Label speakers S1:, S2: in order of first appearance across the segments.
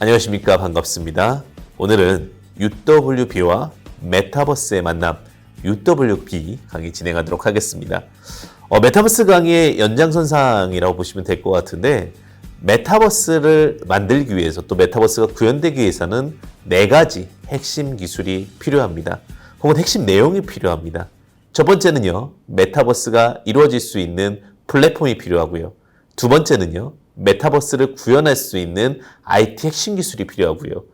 S1: 안녕하십니까 반갑습니다. 오늘은 UWB와 메타버스의 만남 UWB 강의 진행하도록 하겠습니다. 어, 메타버스 강의의 연장선상이라고 보시면 될 것 같은데 메타버스를 만들기 위해서 또 메타버스가 구현되기 위해서는 네 가지 핵심 기술이 필요합니다. 혹은 핵심 내용이 필요합니다. 첫 번째는요, 메타버스가 이루어질 수 있는 플랫폼이 필요하고요. 두 번째는요, 메타버스를 구현할 수 있는 IT 핵심 기술이 필요하고요.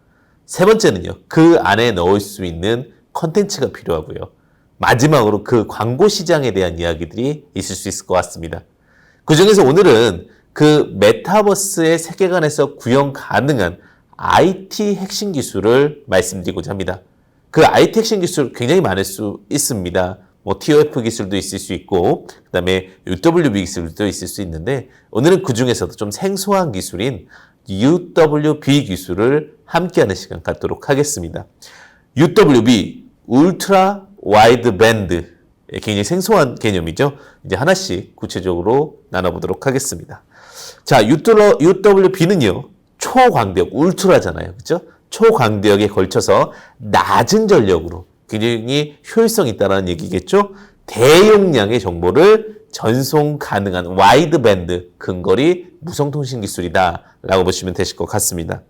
S1: 세 번째는요, 그 안에 넣을 수 있는 컨텐츠가 필요하고요. 마지막으로 그 광고 시장에 대한 이야기들이 있을 수 있을 것 같습니다. 그 중에서 오늘은 그 메타버스의 세계관에서 구현 가능한 IT 핵심 기술을 말씀드리고자 합니다. 그 IT 핵심 기술 굉장히 많을 수 있습니다. 뭐 TOF 기술도 있을 수 있고 그다음에 UWB 기술도 있을 수 있는데 오늘은 그 중에서도 좀 생소한 기술인 UWB 기술을 함께하는 시간 갖도록 하겠습니다. UWB 울트라 와이드 밴드 굉장히 생소한 개념이죠. 이제 하나씩 구체적으로 나눠보도록 하겠습니다. 자, UWB는요 초광대역 울트라잖아요, 그렇죠? 초광대역에 걸쳐서 낮은 전력으로 굉장히 효율성 있다는 얘기겠죠. 대용량의 정보를 전송 가능한 와이드 밴드 근거리 무선통신 기술이다라고 보시면 되실 것 같습니다.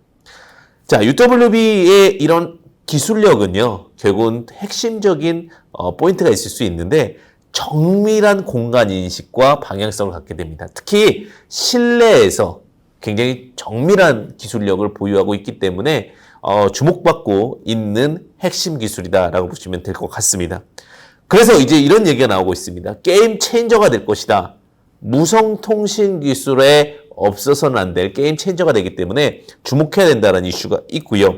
S1: 자, UWB의 이런 기술력은요, 결국은 핵심적인 어, 포인트가 있을 수 있는데 정밀한 공간 인식과 방향성을 갖게 됩니다. 특히 실내에서 굉장히 정밀한 기술력을 보유하고 있기 때문에 어, 주목받고 있는 핵심 기술이다라고 보시면 될 것 같습니다. 그래서 이제 이런 얘기가 나오고 있습니다. 게임 체인저가 될 것이다. 무선 통신 기술에 없어서는 안 될 게임 체인저가 되기 때문에 주목해야 된다는 이슈가 있고요.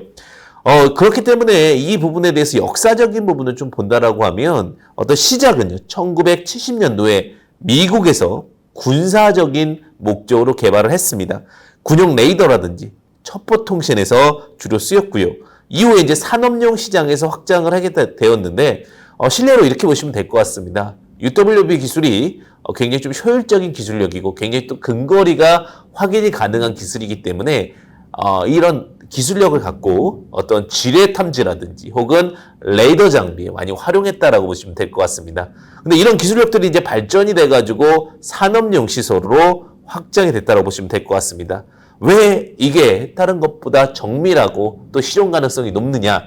S1: 어, 그렇기 때문에 이 부분에 대해서 역사적인 부분을 좀 본다라고 하면 어떤 시작은요. 1970년도에 미국에서 군사적인 목적으로 개발을 했습니다. 군용 레이더라든지 첩보 통신에서 주로 쓰였고요. 이후에 이제 산업용 시장에서 확장을 하게 되었는데 어, 실내로 이렇게 보시면 될 것 같습니다. UWB 기술이 어, 굉장히 좀 효율적인 기술력이고 굉장히 또 근거리가 확인이 가능한 기술이기 때문에 어, 이런 기술력을 갖고 어떤 지뢰 탐지라든지 혹은 레이더 장비에 많이 활용했다라고 보시면 될 것 같습니다. 근데 이런 기술력들이 이제 발전이 돼가지고 산업용 시설로 확장이 됐다고 보시면 될 것 같습니다. 왜 이게 다른 것보다 정밀하고 또 실용 가능성이 높느냐?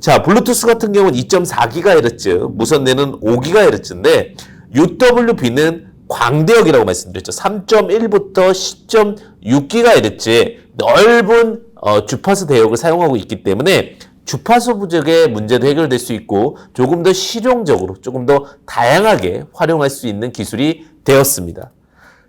S1: 자, 블루투스 같은 경우는 2.4GHz, 무선내는 5GHz인데 UWB는 광대역이라고 말씀드렸죠. 3.1부터 10.6GHz의 넓은 어, 주파수 대역을 사용하고 있기 때문에 주파수 부족의 문제도 해결될 수 있고 조금 더 실용적으로 조금 더 다양하게 활용할 수 있는 기술이 되었습니다.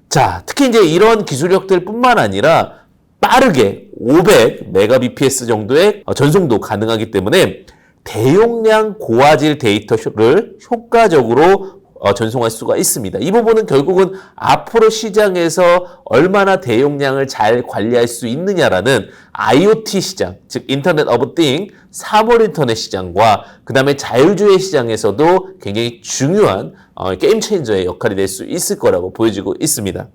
S1: 자, 특히 이제 이런 기술력들 뿐만 아니라 빠르게 500 메가bps 정도의 전송도 가능하기 때문에 대용량 고화질 데이터를 효과적으로 어, 전송할 수가 있습니다. 이 부분은 결국은 앞으로 시장에서 얼마나 대용량을 잘 관리할 수 있느냐라는 IoT 시장, 즉 인터넷 오브 띵, 사물 인터넷 시장과 그 다음에 자율주의 시장에서도 굉장히 중요한 어, 게임 체인저의 역할이 될 수 있을 거라고 보여지고 있습니다.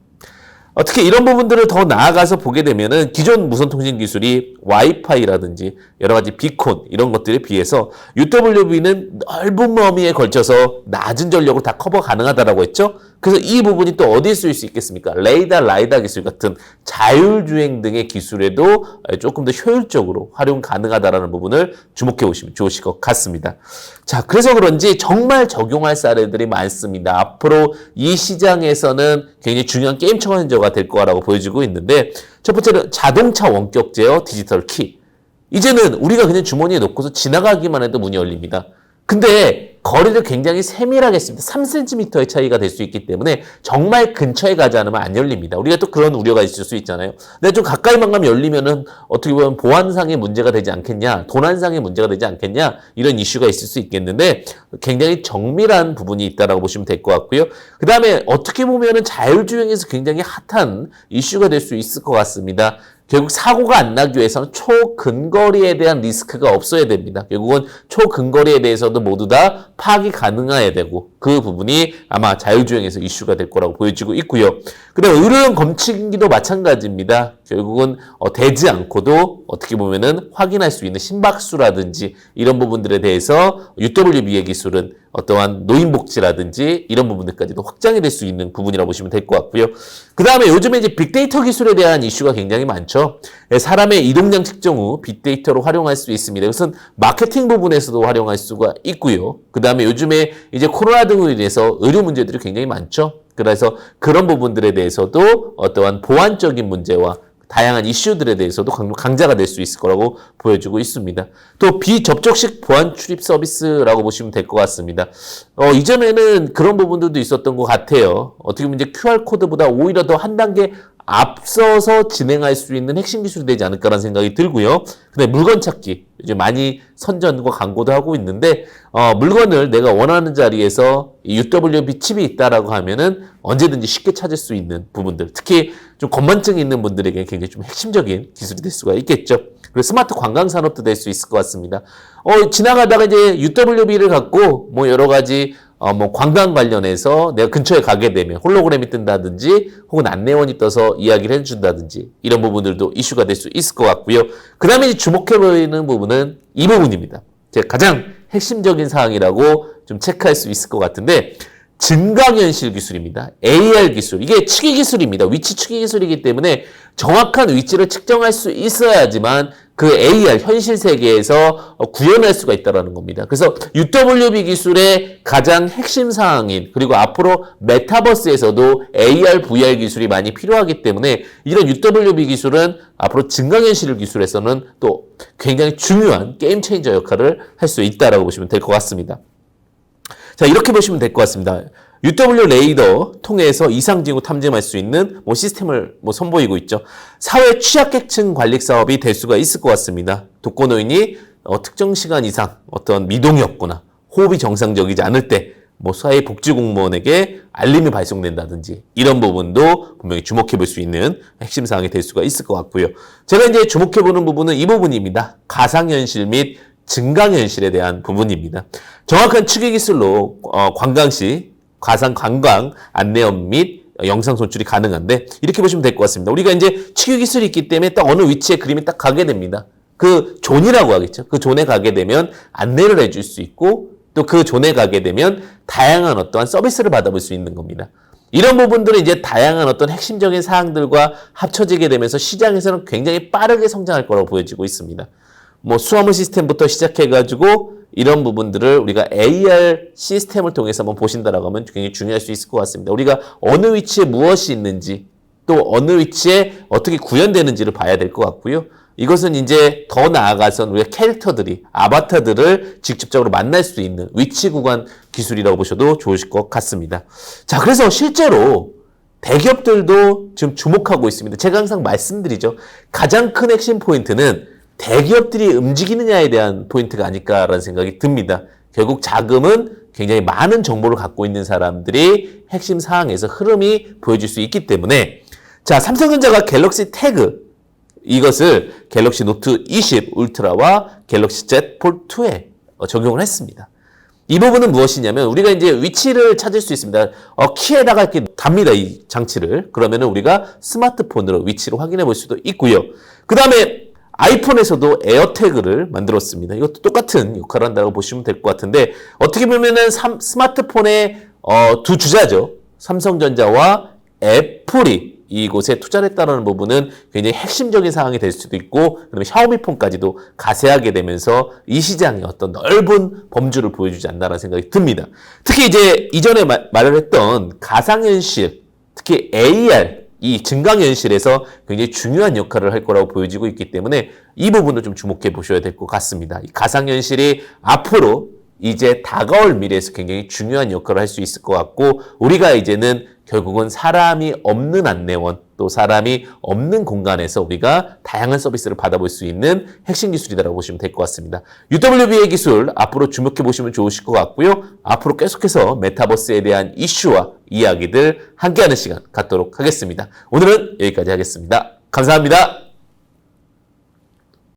S1: 어떻게 이런 부분들을 더 나아가서 보게 되면은 기존 무선 통신 기술이 와이파이라든지 여러 가지 비콘 이런 것들에 비해서 UWB는 넓은 범위에 걸쳐서 낮은 전력을 다 커버 가능하다라고 했죠. 그래서 이 부분이 또 어디에 쓰일 수 있겠습니까? 레이더, 라이다 기술 같은 자율주행 등의 기술에도 조금 더 효율적으로 활용 가능하다라는 부분을 주목해 보시면 좋으실 것 같습니다. 자, 그래서 그런지 정말 적용할 사례들이 많습니다. 앞으로 이 시장에서는 굉장히 중요한 게임 청원저가 될 거라고 보여지고 있는데 첫 번째는 자동차 원격 제어 디지털 키. 이제는 우리가 그냥 주머니에 넣고서 지나가기만 해도 문이 열립니다. 근데 거리를 굉장히 세밀하게 했습니다. 3cm의 차이가 될 수 있기 때문에 정말 근처에 가지 않으면 안 열립니다. 우리가 또 그런 우려가 있을 수 있잖아요. 근데 좀 가까이만 가면 열리면은 어떻게 보면 보안상의 문제가 되지 않겠냐, 도난상의 문제가 되지 않겠냐 이런 이슈가 있을 수 있겠는데 굉장히 정밀한 부분이 있다라고 보시면 될 것 같고요. 그 다음에 어떻게 보면은 자율주행에서 굉장히 핫한 이슈가 될 수 있을 것 같습니다. 결국 사고가 안 나기 위해서는 초근거리에 대한 리스크가 없어야 됩니다. 결국은 초근거리에 대해서도 모두 다 파악이 가능해야 되고 그 부분이 아마 자율주행에서 이슈가 될 거라고 보여지고 있고요. 그 다음에 의료용 검침기도 마찬가지입니다. 결국은 어, 되지 않고도 어떻게 보면은 확인할 수 있는 심박수라든지 이런 부분들에 대해서 UWB의 기술은 어떠한 노인복지라든지 이런 부분들까지도 확장이 될 수 있는 부분이라고 보시면 될 것 같고요. 그 다음에 요즘에 이제 빅데이터 기술에 대한 이슈가 굉장히 많죠. 예, 사람의 이동량 측정 후 빅데이터로 활용할 수 있습니다. 이것은 마케팅 부분에서도 활용할 수가 있고요. 그 다음에 요즘에 이제 코로나 등으로 인해서 의료 문제들이 굉장히 많죠. 그래서 그런 부분들에 대해서도 어떠한 보안적인 문제와 다양한 이슈들에 대해서도 강- 강자가 될 수 있을 거라고 보여주고 있습니다. 또 비접촉식 보안 출입 서비스라고 보시면 될 것 같습니다. 어, 이전에는 그런 부분들도 있었던 것 같아요. 어떻게 보면 이제 QR 코드보다 오히려 더 한 단계 앞서서 진행할 수 있는 핵심 기술이 되지 않을까라는 생각이 들고요. 근데 물건 찾기 이제 많이 선전과 광고도 하고 있는데 어, 물건을 내가 원하는 자리에서 이 UWB 칩이 있다라고 하면은 언제든지 쉽게 찾을 수 있는 부분들, 특히 좀 건만증이 있는 분들에게 굉장히 좀 핵심적인 기술이 될 수가 있겠죠. 그리고 스마트 관광 산업도 될 수 있을 것 같습니다. 어, 지나가다가 이제 UWB를 갖고 뭐 여러 가지 어, 뭐 관광 관련해서 내가 근처에 가게 되면 홀로그램이 뜬다든지 혹은 안내원이 떠서 이야기를 해준다든지 이런 부분들도 이슈가 될 수 있을 것 같고요. 그 다음에 주목해 보이는 부분은 이 부분입니다. 제 가장 핵심적인 사항이라고 좀 체크할 수 있을 것 같은데 증강현실 기술입니다. AR 기술. 이게 측위 기술입니다. 위치 측위 기술이기 때문에 정확한 위치를 측정할 수 있어야지만 그 AR 현실 세계에서 어, 구현할 수가 있다는 겁니다. 그래서 UWB 기술의 가장 핵심 사항인 그리고 앞으로 메타버스에서도 AR, VR 기술이 많이 필요하기 때문에 이런 UWB 기술은 앞으로 증강현실 기술에서는 또 굉장히 중요한 게임 체인저 역할을 할 수 있다라고 보시면 될 것 같습니다. 자, 이렇게 보시면 될 것 같습니다. UW 레이더 통해서 이상 징후 탐지할 수 있는 뭐 시스템을 뭐 선보이고 있죠. 사회 취약계층 관리 사업이 될 수가 있을 것 같습니다. 독거노인이 어, 특정 시간 이상 어떤 미동이 없거나 호흡이 정상적이지 않을 때 뭐 사회 복지 공무원에게 알림이 발송된다든지 이런 부분도 분명히 주목해 볼 수 있는 핵심 사항이 될 수가 있을 것 같고요. 제가 이제 주목해 보는 부분은 이 부분입니다. 가상현실 및 증강현실에 대한 부분입니다. 정확한 추계 기술로 어, 관광시 가상 관광 안내원 및 영상 손출이 가능한데 이렇게 보시면 될 것 같습니다. 우리가 이제 추계 기술이 있기 때문에 딱 어느 위치에 그림이 딱 가게 됩니다. 그 존이라고 하겠죠. 그 존에 가게 되면 안내를 해줄 수 있고 또 그 존에 가게 되면 다양한 어떠한 서비스를 받아볼 수 있는 겁니다. 이런 부분들은 이제 다양한 어떤 핵심적인 사항들과 합쳐지게 되면서 시장에서는 굉장히 빠르게 성장할 거라고 보여지고 있습니다. 뭐 수화물 시스템부터 시작해가지고 이런 부분들을 우리가 AR 시스템을 통해서 한번 보신다라고 하면 굉장히 중요할 수 있을 것 같습니다. 우리가 어느 위치에 무엇이 있는지 또 어느 위치에 어떻게 구현되는지를 봐야 될 것 같고요. 이것은 이제 더 나아가선 우리가 캐릭터들이 아바타들을 직접적으로 만날 수 있는 위치 구간 기술이라고 보셔도 좋으실 것 같습니다. 자, 그래서 실제로 대기업들도 지금 주목하고 있습니다. 제가 항상 말씀드리죠. 가장 큰 핵심 포인트는 대기업들이 움직이느냐에 대한 포인트가 아닐까라는 생각이 듭니다. 결국 자금은 굉장히 많은 정보를 갖고 있는 사람들이 핵심 사항에서 흐름이 보여줄 수 있기 때문에 자, 삼성전자가 갤럭시 태그 이것을 갤럭시 노트 20 울트라와 갤럭시 Z 폴 2에 적용을 했습니다. 이 부분은 무엇이냐면 우리가 이제 위치를 찾을 수 있습니다. 어, 키에다가 이렇게 답니다. 이 장치를. 그러면은 우리가 스마트폰으로 위치를 확인해 볼 수도 있고요. 그 다음에 아이폰에서도 에어태그를 만들었습니다. 이것도 똑같은 역할을 한다고 보시면 될 것 같은데 어떻게 보면은 삼- 스마트폰의 어, 두 주자죠. 삼성전자와 애플이 이곳에 투자를 했다는 부분은 굉장히 핵심적인 상황이 될 수도 있고 그다음에 샤오미폰까지도 가세하게 되면서 이 시장의 어떤 넓은 범주를 보여주지 않나라는 생각이 듭니다. 특히 이제 이전에 마- 말을 했던 가상현실 특히 AR 이 증강현실에서 굉장히 중요한 역할을 할 거라고 보여지고 있기 때문에 이 부분을 좀 주목해 보셔야 될 것 같습니다. 이 가상현실이 앞으로 이제 다가올 미래에서 굉장히 중요한 역할을 할 수 있을 것 같고 우리가 이제는 결국은 사람이 없는 안내원 또 사람이 없는 공간에서 우리가 다양한 서비스를 받아볼 수 있는 핵심 기술이다라고 보시면 될 것 같습니다. UWB의 기술 앞으로 주목해 보시면 좋으실 것 같고요. 앞으로 계속해서 메타버스에 대한 이슈와 이야기들 함께하는 시간 갖도록 하겠습니다. 오늘은 여기까지 하겠습니다. 감사합니다.